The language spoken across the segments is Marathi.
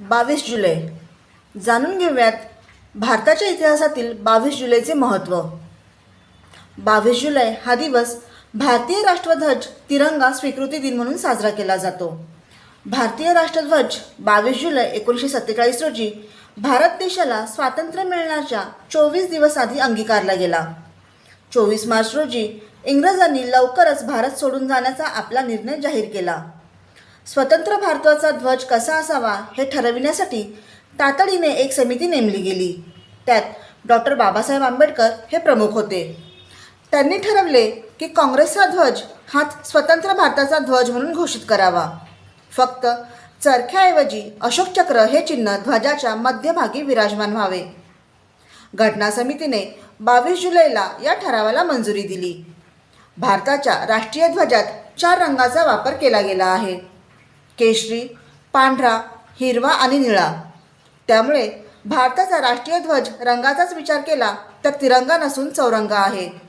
बावीस जुलै. जाणून घेऊयात भारताच्या इतिहासातील बावीस जुलैचे महत्त्व. बावीस जुलै हा दिवस भारतीय राष्ट्रध्वज तिरंगा स्वीकृती दिन म्हणून साजरा केला जातो. भारतीय राष्ट्रध्वज बावीस जुलै एकोणीसशे सत्तेचाळीस रोजी भारत देशाला स्वातंत्र्य मिळण्याच्या चोवीस दिवस आधी अंगीकारला गेला. चोवीस मार्च रोजी इंग्रजांनी लवकरच भारत सोडून जाण्याचा आपला निर्णय जाहीर केला. स्वतंत्र भारताचा ध्वज कसा असावा हे ठरविण्यासाठी तातडीने एक समिती नेमली गेली. त्यात डॉक्टर बाबासाहेब आंबेडकर हे प्रमुख होते. त्यांनी ठरवले की काँग्रेसचा ध्वज हा स्वतंत्र भारताचा ध्वज म्हणून घोषित करावा. फक्त चरख्याऐवजी अशोक चक्र हे चिन्ह ध्वजाच्या मध्यभागी विराजमान व्हावे. घटना समितीने बावीस जुलैला या ठरावाला मंजुरी दिली. भारताच्या राष्ट्रीय ध्वजात चार रंगाचा वापर केला गेला आहे. केशरी पांढरा हिरवा आणि निळा. त्यामुळे भारताचा राष्ट्रीय ध्वज रंगाचाच विचार केला तर तिरंगा नसून चौरंगा आहे.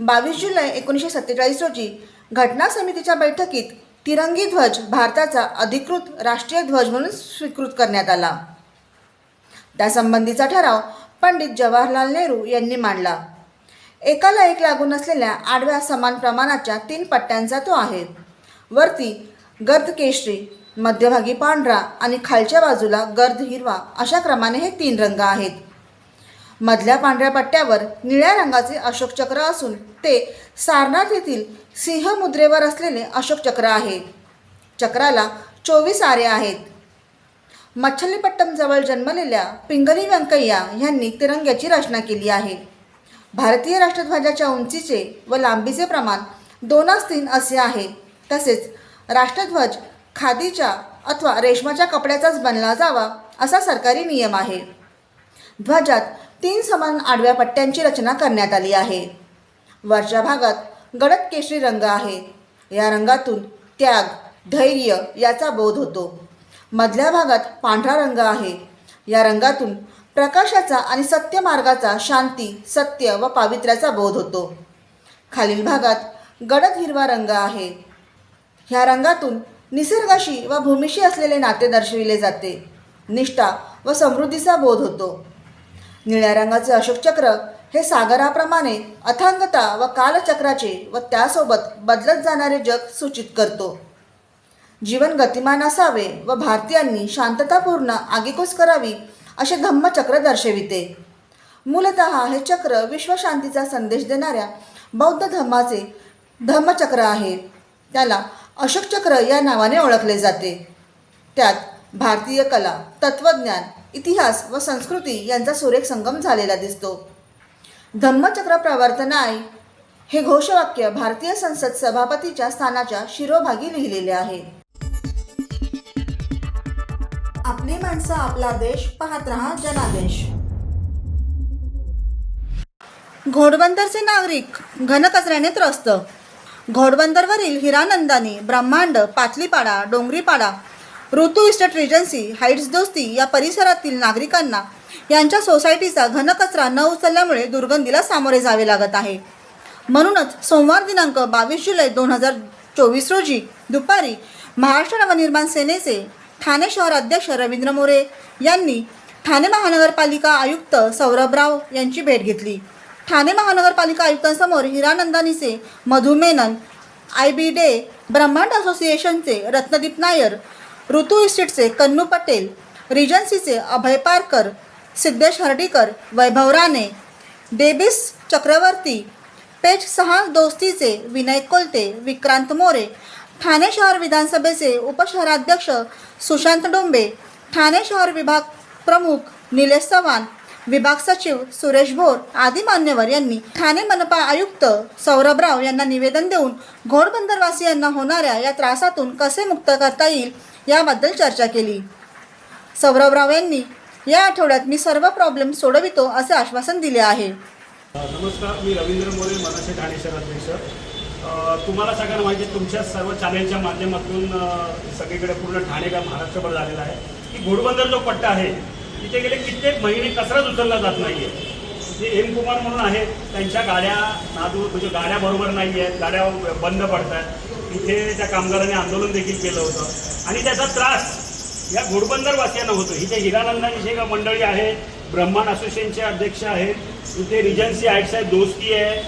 बावीस जुलै एकोणीसशे सत्तेचाळीस रोजी घटना समितीच्या बैठकीत तिरंगी ध्वज भारताचा अधिकृत राष्ट्रीय ध्वज म्हणून स्वीकृत करण्यात आला. त्यासंबंधीचा ठराव पंडित जवाहरलाल नेहरू यांनी मांडला. एकाला एक लागून असलेल्या आडव्या समान प्रमाणाच्या तीन पट्ट्यांचा तो आहे. वरती गर्द केशरी मध्यभागी पांढरा आणि खालच्या बाजूला गर्द हिरवा अशा क्रमाने हे तीन रंग आहेत. मधल्या पांढऱ्या पट्ट्यावर निळ्या रंगाचे अशोक चक्र असून ते सारनाथ येथील सिंह मुद्रेवर असलेले अशोक चक्र आहे. चक्राला चोवीस आरे आहेत. मच्छलीपट्टमजवळ जन्मलेल्या पिंगली व्यंकय्या यांनी तिरंग्याची रचना केली आहे. भारतीय राष्ट्रध्वजाच्या उंचीचे व लांबीचे प्रमाण दोनास तीन असे आहे. तसेच राष्ट्रध्वज खादीच्या अथवा रेशमाच्या कपड्याचाच बनला जावा असा सरकारी नियम आहे. ध्वजात तीन समान आडव्या पट्ट्यांची रचना करण्यात आली आहे. वरच्या भागात गडद केशरी रंग आहे. या रंगातून त्याग धैर्य याचा बोध होतो. मधल्या भागात पांढरा रंग आहे. या रंगातून प्रकाशाचा आणि सत्य मार्गाचा शांती सत्य व पावित्र्याचा बोध होतो. खालील भागात गडद हिरवा रंग आहे. ह्या रंगातून निसर्गाशी व भूमीशी असलेले नाते दर्शविले जाते. निष्ठा व समृद्धीचा बोध होतो. निळ्या रंगाचे अशोक चक्र हे सागराप्रमाणे अथांगता व कालचक्राचे व त्यासोबत बदलत जाणारे जग सूचित करतो. जीवन गतिमान असावे व भारतीयांनी शांततापूर्ण आगेकूच करावी असे धम्मचक्र दर्शविते. मूलत हे चक्र विश्वशांतीचा संदेश देणाऱ्या बौद्ध धम्माचे धम्मचक्र आहे. त्याला अशोक चक्र या नावाने ओळखले जाते. त्यात भारतीय कला तत्वज्ञान इतिहास व संस्कृती यांचा सुरेख संगम झालेला दिसतो. धम्मचक्र प्रवर्तनाय हे घोषवाक्य भारतीय संसद सभापतीच्या स्थानाच्या शिरोभागी लिहिलेले आहे. आपली माणसं आपला देश पाहत रहा जनादेश. घोडबंदरचे नागरिक घनकचऱ्याने त्रस्त. घोडबंदरवरील हिरानंदानी ब्रह्मांड पाटलीपाडा डोंगरीपाडा ऋतू इस्टेट रेजन्सी हाईट्स दोस्ती या परिसरातील नागरिकांना यांच्या सोसायटीचा घनकचरा न उचलल्यामुळे दुर्गंधीला सामोरे जावे लागत आहे. म्हणूनच सोमवार दिनांक बावीस जुलै दोन हजार चोवीस रोजी दुपारी महाराष्ट्र नवनिर्माण सेनेचे ठाणे शहर अध्यक्ष रवींद्र मोरे यांनी ठाणे महानगरपालिका आयुक्त सौरभराव यांची भेट घेतली. ठाणे महानगरपालिका आयुक्तांसमोर हिरानंदानीचे मधुमेनन आय बी डे ब्रह्मांड असोसिएशनचे रत्नदीप नायर ऋतू इस्टेटचे कन्नू पटेल रिजन्सीचे अभय पारकर सिद्धेश हर्डीकर वैभव राणे डेबिस चक्रवर्ती पेज सहा दोस्तीचे विनय कोलते विक्रांत मोरे ठाणे शहर विधानसभेचे उपशहराध्यक्ष सुशांत डोंबे ठाणे शहर विभाग प्रमुख निलेश चव्हाण विभाग सचिव सुरेश भोर आदी मान्यवर यांनी ठाणे मनपा आयुक्त सौरभराव यांना निवेदन देऊन घोडबंदरवासियांना होणाऱ्या या त्रासातून कसे मुक्त करता येईल याबद्दल चर्चा केली. सौरभराव यांनी या आठवड्यात मी सर्व प्रॉब्लेम सोडवितो असे आश्वासन दिले आहे. नमस्कार मी रवींद्र मोरे मनसे ठाणे शहराध्यक्ष तुम्हाला सगळ्यांना माहिती आहे, तुमच्या सर्व चॅनेलच्या माध्यमातून सगळीकडे पूर्ण ठाणे का महाराष्ट्रभर झालेला आहे. की घोडबंदर जो पट्टा आहे तिथे गेले कित्येक महिने कचराच उचलला जात नाही आहे जे एम कुमार म्हणून आहेत त्यांच्या गाड्या नादू म्हणजे गाड्या बरोबर नाही आहेत गाड्या बंद पडत आहेत इथे त्या कामगारांनी आंदोलन देखील केलं होतं. आणि त्याचा त्रास या घोडबंदर वासियांना होतो. इथे हिरानंदानी जे का मंडळी आहे ब्रह्मांड असोसिएशनचे अध्यक्ष आहेत इथे रिजन्सी आर्ट्स आहे दोस्ती आहे.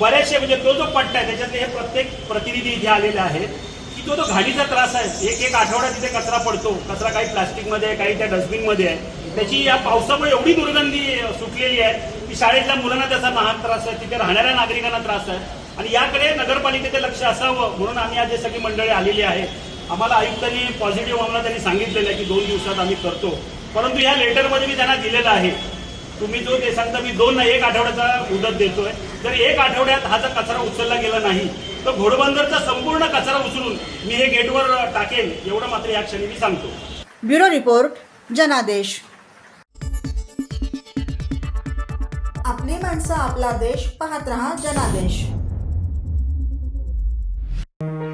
बऱ्याचशे म्हणजे तो जो पट्टा आहे त्याच्यातले हे प्रत्येक प्रतिनिधी इथे आलेले आहेत की तो तो घाणीचा त्रास आहे एक एक आठवडा तिथे कचरा पडतो कचरा काही प्लास्टिकमध्ये आहे काही त्या डस्टबिनमध्ये आहे. त्याची या पावसामुळे एवढी दुर्गंधी सुटलेली आहे की शाळेतल्या मुलांना त्याचा नाहक त्रास आहे तिथे राहणाऱ्या नागरिकांना त्रास आहे. आणि याकडे नगरपालिकेचे लक्ष असावं म्हणून आम्ही आज सगळी मंडळी आलेली आहे. आम्हाला आयुक्तांनी पॉझिटिव्ह आम्हाला त्यांनी सांगितलेलं आहे की दोन दिवसात आम्ही करतो. परंतु या लेटरमध्ये मी त्यांना दिलेलं आहे. तुम्ही जो ते सांगता मी दोन नाही एक आठवड्याचा मुदत देतोय. जर एक आठवड्यात हा जर कचरा उचलला गेला नाही तर घोडबंदरचा संपूर्ण कचरा उचलून मी हे गेटवर टाकेन एवढं मात्र या क्षणी मी सांगतो. ब्युरो रिपोर्ट जनादेश. आपली माणसं आपला देश पाहत रहा जनादेश.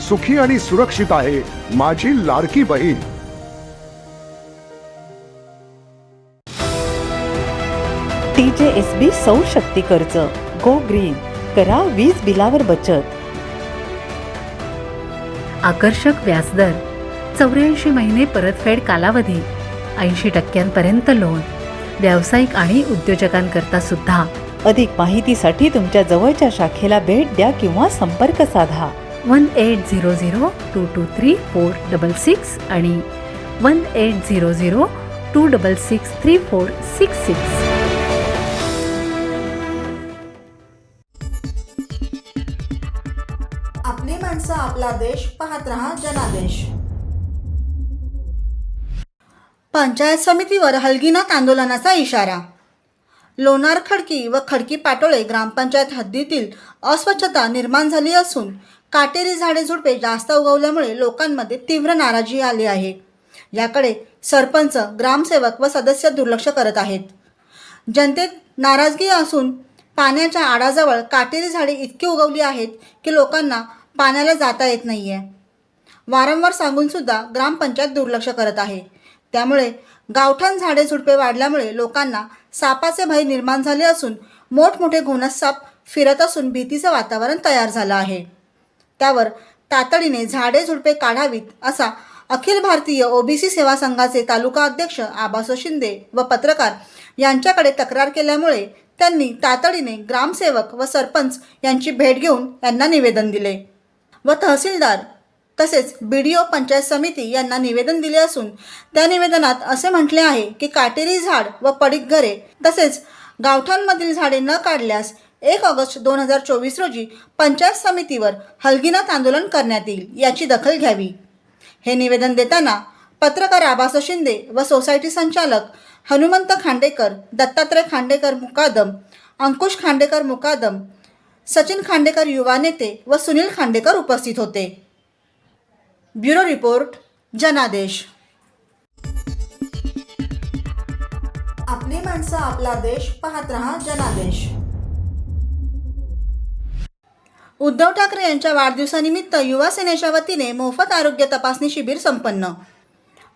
सुखी आणि सुरक्षित आहे माझी लाडकी बहीण. टी जे एस बी सौर शक्ती कर्ज गो ग्रीन करा वीज बिलावर बचत. आकर्षक व्याजदर चौऱ्याऐंशी महिने परतफेड कालावधी ऐंशी टक्क्यांपर्यंत लोन. व्यावसायिक आणि उद्योजकांकरता सुद्धा. अधिक माहितीसाठी तुमच्या जवळच्या शाखेला भेट द्या किंवा संपर्क साधा. One eight zero zero two two three four double six आणि one eight zero zero two double six three four six six आपली माणसं आपला देश पाहत रहा जनादेश. पंचायत समितीवर हलगीनाथ आंदोलनाचा इशारा. लोणार खडकी व खडकी पाटोळे ग्रामपंचायत हद्दीतील अस्वच्छता निर्माण झाली असून काटेरी झाडे झुडपे जास्त उगवल्यामुळे लोकांमध्ये तीव्र नाराजी आली आहे. याकडे सरपंच ग्रामसेवक व सदस्य दुर्लक्ष करत आहेत. जनतेत नाराजगी असून पाण्याच्या आडाजवळ काटेरी झाडे इतकी उगवली आहेत की लोकांना पाण्याला जाता येत नाही आहे वारंवार सांगूनसुद्धा ग्रामपंचायत दुर्लक्ष करत आहे. त्यामुळे गावठाण झाडे झुडपे वाढल्यामुळे लोकांना सापाचे भय निर्माण झाले असून मोठमोठे घोणस साप फिरत असून भीतीचं वातावरण तयार झालं आहे. त्यावर तातडीने झाडे झुडपे काढावीत असा अखिल भारतीय ओबीसी सेवा संघाचे तालुका अध्यक्ष आबासो शिंदे व पत्रकार यांच्याकडे तक्रार केल्यामुळे त्यांनी तातडीने ग्रामसेवक व सरपंच यांची भेट घेऊन यांना निवेदन दिले. व तहसीलदार तसेच बी डी ओ पंचायत समिती यांना निवेदन दिले असून त्या निवेदनात असे म्हटले आहे की काटेरी झाड व पडीक घरे तसेच गावठांमधील झाडे न काढल्यास एक ऑगस्ट दोन हजार चोवीस रोजी पंचायत समितीवर हलगीनाथ आंदोलन करण्यात येईल याची दखल घ्यावी. हे निवेदन देताना पत्रकार आभास शिंदे व सोसायटी संचालक हनुमंत खांडेकर दत्तात्रय खांडेकर मुकादम अंकुश खांडेकर मुकादम सचिन खांडेकर युवा नेते व सुनील खांडेकर उपस्थित होते. ब्युरो रिपोर्ट जनादेश. आपली माणसं आपला देश पाहत रहा जनादेश. उद्धव ठाकरे यांच्या वाढदिवसानिमित्त युवा सेनेच्या वतीने मोफत आरोग्य तपासणी शिबिर संपन्न.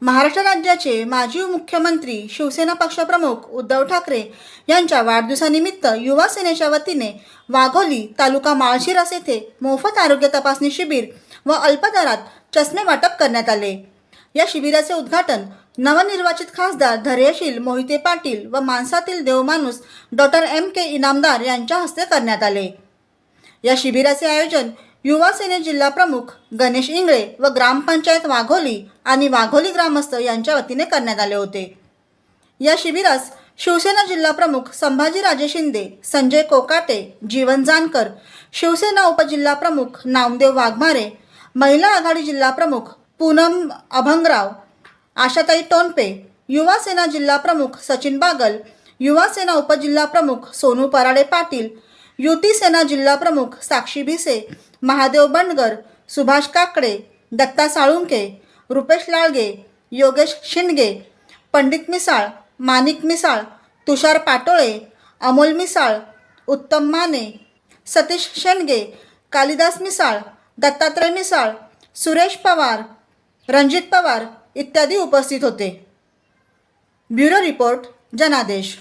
महाराष्ट्र राज्याचे माजी मुख्यमंत्री शिवसेना पक्षप्रमुख उद्धव ठाकरे यांच्या वाढदिवसानिमित्त युवा सेनेच्या वतीने वाघोली तालुका माळशिरस येथे मोफत आरोग्य तपासणी शिबिर व अल्पदरात चष्मे वाटप करण्यात आले. या शिबिराचे उद्घाटन नवनिर्वाचित खासदार धैर्यशील मोहिते पाटील व माणसातील देवमाणूस डॉक्टर एम के इनामदार यांच्या हस्ते करण्यात आले. या शिबिराचे आयोजन युवा सेने जिल्हा प्रमुख गणेश इंगळे व ग्रामपंचायत वाघोली आणि वाघोली ग्रामस्थ यांच्या वतीने करण्यात आले होते. या शिबिरास शिवसेना जिल्हा प्रमुख संभाजीराजे शिंदे संजय कोकाटे जीवन जानकर शिवसेना उपजिल्हा प्रमुख नामदेव वाघमारे महिला आघाडी जिल्हा प्रमुख पूनम अभंगराव आशाताई टोनपे युवा सेना जिल्हा प्रमुख सचिन बागल युवा सेना उपजिल्हा प्रमुख सोनू पराडे पाटील युती सेना जिल्हा प्रमुख साक्षी भिसे महादेव बंडगर सुभाष काकडे दत्ता साळुंके रुपेश लाळगे योगेश शिंदगे पंडित मिसाळ मानिक मिसाळ तुषार पाटोळे अमोल मिसाळ उत्तम माने सतीश शेंडगे कालिदास मिसाळ दत्तात्रय मिसाळ सुरेश पवार रणजित पवार इत्यादी उपस्थित होते. ब्युरो रिपोर्ट जनादेश.